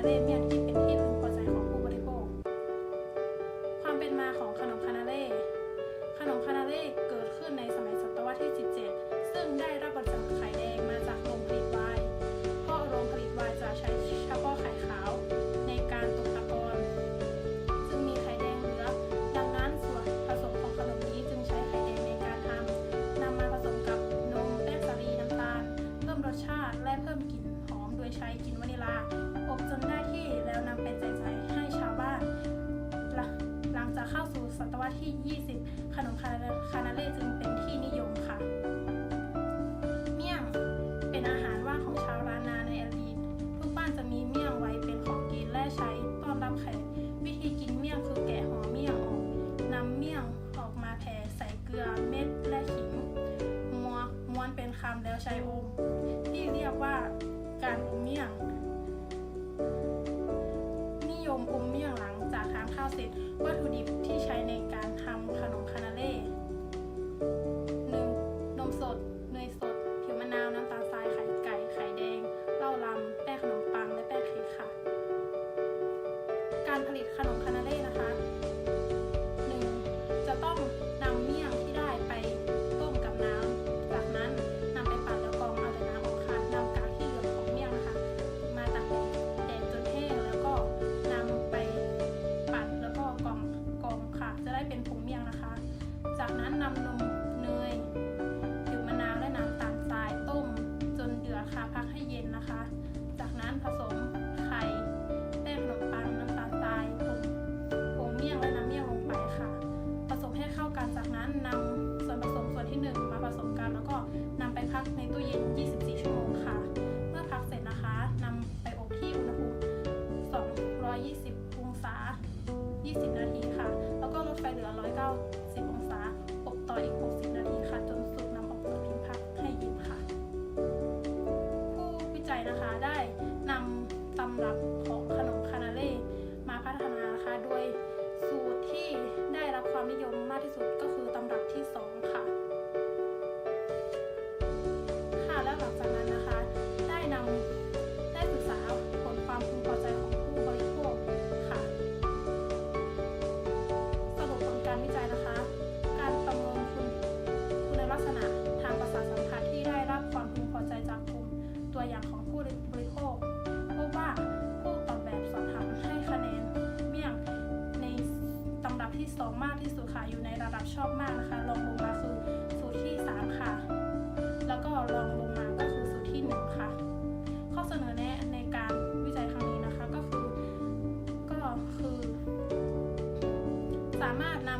าเร่เมี่ยงที่เป็นที่พึงพอใจของผู้บริโภค ความเป็นมาของขนมคานาเร่ขนมคานาเร่เกิดขึ้นในสมัยศตวรรษที่ 17 ซึ่งได้รับบริจาคไข่แดงมาจากโรงผลิตไวน์เพราะโรงผลิตไวน์จะใช้เฉพาะไข่ขาวในการตกตะกอนซึ่งมีไข่แดงเหลือ ดังนั้นส่วนผสมของขนมนี้จึงใช้ไข่แดงในการทำนำมาผสมกับนมแป้งสาลีน้ำตาลเพิ่มรสชาติและเพิ่มกลิ่น ใช้กินวานิลา อบจนได้ที่แล้วนำไปแจกจ่ายให้ชาวบ้าน หลังจากเข้าสู่ศตวรรษที่ 20 ขนมคานาเล่จึงเป็นที่นิยมค่ะ เมี่ยงเป็นอาหารว่างของชาวรานาในอดีตทุกบ้านจะมีเมี่ยงไว้เป็นของกินและใช้ต้อนรับแขกวิธีกินเมี่ยงคือแกะห่อเมี่ยงออกนำเมี่ยงออกมาแผ่ใส่เกลือเม็ดและขิงม้วนเป็นคำแล้วใช้อมที่เรียกว่า การอมเมี่ยง นิยมอมเมี่ยงหลังจากทานข้าวเสร็จ นั้นำนมเนยผิวมะนาวและน้ำตาลทรายต้ม จนเดือดค่ะพักให้เย็นนะคะ จากนั้นผสมไข่แป้งขนมปังน้ำตาลทรายผงผงเมี่ยงและน้ำเมี่ยงลงไปค่ะ ผสมให้เข้ากันจากนั้นนำส่วนผสมส่วนที่ 1 มาผสมกันแล้วก็นำไปพักในตู้เย็น 24 ชั่วโมงค่ะ เมื่อพักเสร็จนะคะนำไปอบที่อุณหภูมิ 220 องศา 20 นาทีค่ะ แล้วก็ลดไฟเหลือ190องศาอบ ต่ออีก 60 นาทีค่ะ จนสุกนำออกจากพิมพ์พักให้ยิบค่ะ ผู้วิจัยนะคะได้นำตำรับของขนมคานาเล่มาพัฒนานะคะ โดยสูตรที่ได้รับความนิยมมากที่สุดก็ ที่สุดค่ะ อยู่ในระดับชอบมากนะคะลองลงมาคือสูตรที่ 3 ค่ะ แล้วก็ลองลงมาก็คือสูตรที่ 1 ค่ะ ข้อเสนอแนะในการวิจัยครั้งนี้นะคะก็คือก็คือ สามารถนำ